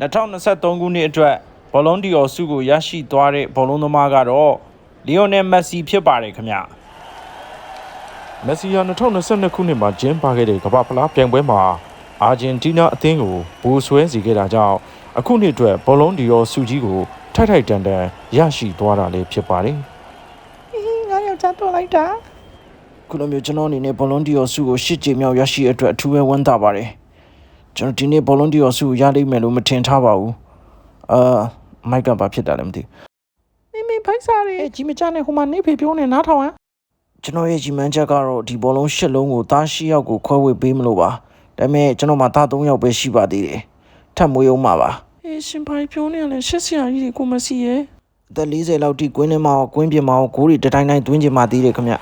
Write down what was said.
2023ခုနှစ်အတွက်ဘောလုံးဒီအော်စုကိုရရှိသွားတဲ့ဘောလုံးသမားကတော့လီယိုနယ်မက်ဆီဖြစ်ပါတယ်ခင်ဗျာမက်ဆီယာ2022ခုနှစ်မှာကျင်းပခဲ့တဲ့ကမ္ဘာဖလားပြိုင်ပွဲမှာအာဂျင်တီးနားအသင်းကိုဘူဆွဲစီခဲ့တာကြောင့်အခုနှစ်အတွက်ဘောလုံးဒီရောစုကြီးကိုထိုက်ထိုက်တန်တန်ရရှိသွားတာလည်းဖြစ်ပါတယ်ငါယောက်ျားတော်လိုက်တာခုလိုမျိုးကျွန်တော်အနေနဲ့ဘောလုံးဒီအော်စုကိုရှစ်ကြိမ်မြောက်ရရှိတဲ့အတွက်အထူးပဲဝမ်းသာပါတယ် ကျွန်တော်ဒီနေ့ဘောလုံးဒီအော်စုကိုရလိမ့်မယ်လို့မထင်ထားပါဘူးအာမိုက်ကဘာဖြစ်တာလဲမသိဘူးမင်းမင်းဖိုက်စားရဲကြီးမကြနဲ့ဟိုမှာနေဖေပြောနေနားထောင်ဟမ်ကျွန်တော်ရဲ့ကြီးမန်းချက်ကတော့ဒီဘောလုံးရှစ်လုံးကိုသားရှိယောက်ကိုခွဲဝေပေးမလို့ပါဒါပေမဲ့ကျွန်တော်မှာသား၃ယောက်ပဲရှိပါသေးတယ်ထပ်မွေးအောင်ပါပါအေးရှင်ဖိုင်ပြောနေရလဲရှက်စရာကြီးကိုမစီရဲအသက်40လောက်ထိကွင်းထဲမှာရောကွင်းပြင်မှာရောဂိုးတွေတတိုင်းတိုင်းသွင်းချင်မှသေးတယ်ခင်ဗျ